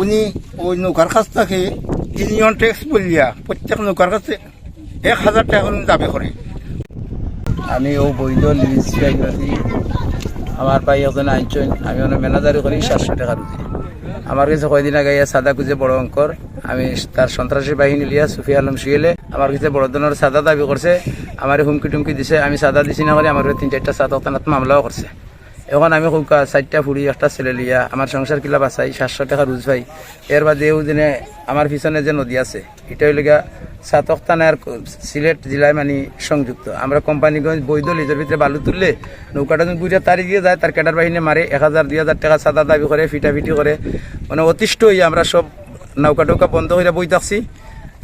উনি ওই নৌকার কাছ থেকে ইউনিয়ন ট্যাক্স বলিয়া প্রত্যেক নৌকার কাছে এক হাজার টাকা দাবি করে। আমি ও বৈধ লিজ আমার ভাই একজন আনছেন আমি ওনার ম্যানেজারি করি, সাতশো টাকা রুজি আমার কাছে কয়দিন আগে ইয়া সাদা খুঁজে বড় অঙ্কর, আমি তার সন্ত্রাসী বাহিনী লিয়া সুফি আলম শিয়েলে আমার কাছে বড় ধরনের সাদা দাবি করছে আমার হুমকি টুমকি দিছে, আমি সাদা দিছি না করে আমার তিন চারটা সাদা মামলাও করছে এখন আমি খুব চারটা ফুড়ি একটা ছেলে লিয়া আমার সংসার কিলা বাঁচাই, সাতশো টাকা রুজ পাই। এর বাদে দিনে আমার পিছনে যে নদী আছে এটা হইলে সাতক থানার সিলেট জেলায় মানে সংযুক্ত। আমরা কোম্পানিগঞ্জ বৈধ লিজের ভিতরে বালু তুললে, নৌকাটা যদি বুঝে তারি দিয়ে যায়, তার ক্যাডার বাহিনী মারে এক হাজার দুই হাজার টাকা সাদা দাবি করে ফিটাফিটি করে মানে অতিষ্ঠ হয়ে আমরা সব নৌকা টৌকা বন্ধ হয়ে বই থাকছি।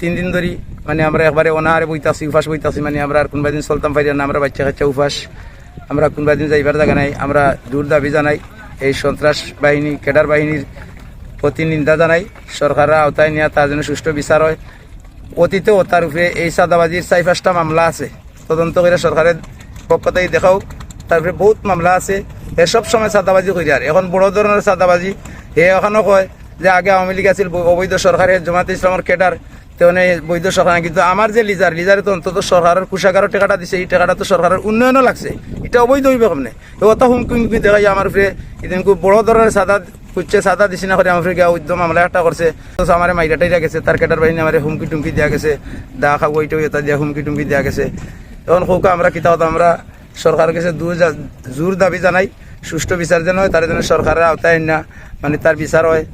তিন দিন ধরে মানে আমরা একবারে অনাহারে বই থাকছি উপাস বই থাকছি মানে আমরা আর কোনবা দিন চলতাম না, আমরা বাচ্চা কাচ্চা উপাস আমরা কোনবা দিন যাইবার জায়গা নাই, আমরা দূর দাবি জানাই, এই সন্ত্রাস বাহিনী ক্যাডার বাহিনীর প্রতি নিন্দা জানাই, সরকারের আওতায় নেওয়া তার জন্য সুষ্ঠু বিচার হয়। অতীতে তার উপরে এই সাদাবাজির চাই পাঁচটা মামলা আছে। তদন্ত করে সরকারের পক্ষ থেকে দেখাও, তারপরে বহুত মামলা আছে। এ সব সময় সাদাবাজি করি আর। এখন বড় ধরনের সাদাবাজি হে এখনও কয় যে আগে আওয়ামী লীগ আছিল, অবৈধ সরকারের জমাতে ইসলামের কেডার তেমনি বৈধ সরকার। কিন্তু আমার যে লিজার লিজারে তো অন্তত সরকারের কুষাগারের টাকাটা দিছে, এই টাকাটা তো সরকারের উন্নয়নও লাগছে। এটা অবৈধ হইবে কমনে অত হুমকি হুমকি দেখাই আমার উপরে এদিন বড় ধরনের সাদা খুঁজছে সাদা দিছি না করে আমার উপরে গিয়া উদ্যম মামলা একটা করছে তো আমার মাইরা টাইরা গেছে তার কেটার বাহিনী আমার হুমকি টুমকি দেওয়া গেছে। দা খাব ওইটা এটা দিয়া হুমকি টুমকি দেওয়া গেছে। এখন হোকা আমরা কিতা আমরা সরকারের কাছে জোর দাবি জানাই। সুষ্ঠু বিচার যেন হয় তার জন্য সরকারের আওতায় না মানে তার বিচার হয়।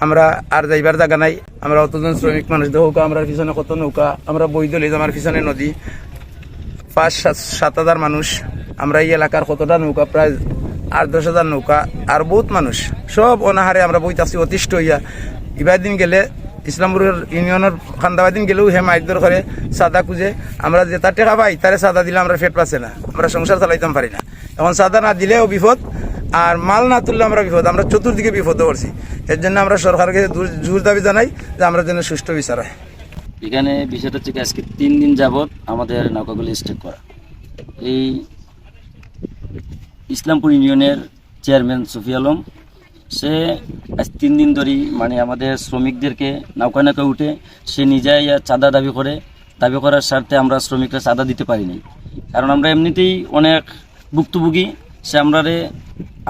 আমরা আর যাইবার জায়গা নাই। আমরা অতজন শ্রমিক মানুষ নৌকা আমরা পিছনে কত নৌকা। আমরা বৈধ লিজ আমার পিছনে নদী। পাঁচ, সাত সাত হাজার মানুষ। আমরা এই এলাকার কতটা নৌকা? প্রায় আট, দশ হাজার নৌকা। আর বহুত মানুষ। সব অনাহারে আমরা বইতে আসছি অতিষ্ঠ হইয়া। ইবার দিন গেলে, ইসলামপুরের ইউনিয়নের খান্দাবাদ দিন গেলেও হে মাইদর করে সাদা খুঁজে। আমরা যে তার টাকা পাই, তারে সাদা দিলে আমরা ফেট পাচ্ছে না। আমরা সংসার চালাইতাম পারি না। এখন সাদা না দিলেও বিপদ। আর মাল না তুললে আমরা বিপদ, আমরা চতুর্দিকে বিপদে পড়ছি। এর জন্য আমরা সরকারকে জোর দাবি জানাই যে আমরা যেন সুষ্ঠু বিচার হয়। এখানে বিষয়টা হচ্ছে আজকে তিন দিন যাবৎ আমাদের নৌকাগুলি স্টেক করা। এই ইসলামপুর ইউনিয়নের চেয়ারম্যান সুফি আলম, সে আজ তিন দিন ধরেই মানে আমাদের শ্রমিকদেরকে নৌকা নৌকা উঠে সে নিজেই চাঁদা দাবি করে। দাবি করার স্বার্থে আমরা শ্রমিকরা চাঁদা দিতে পারিনি। কারণ আমরা এমনিতেই অনেক ভুক্তভোগী। সে আমরা রে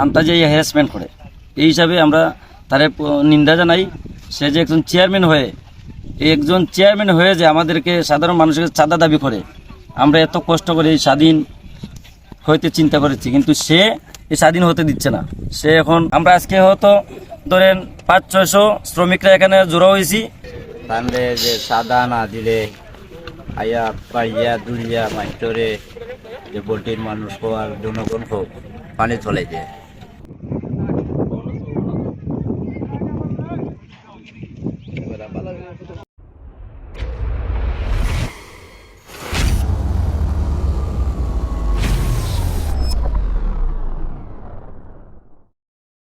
আন্তাজে হ্যারাসমেন্ট করে। এই হিসাবে আমরা তারে নিন্দা জানাই। সে যে একজন চেয়ারম্যান হয়ে একজন চেয়ারম্যান হয়ে যে আমাদেরকে সাধারণ মানুষকে চাঁদা দাবি করে, আমরা এত কষ্ট করে এই স্বাধীন হইতে চিন্তা করেছি। কিন্তু সে এই স্বাধীন হতে দিচ্ছে না। সে এখন, আমরা আজকে হয়তো ধরেন পাঁচ, ছয়শো শ্রমিকরা এখানে জড়ো হয়েছি। তাহলে যে সাদা না দিলে, আয়া পাইয়া দুলিয়া মাইটরে যে পোলট্রির মানুষ হোক আর জনগণ হোক পানি চলে যায়।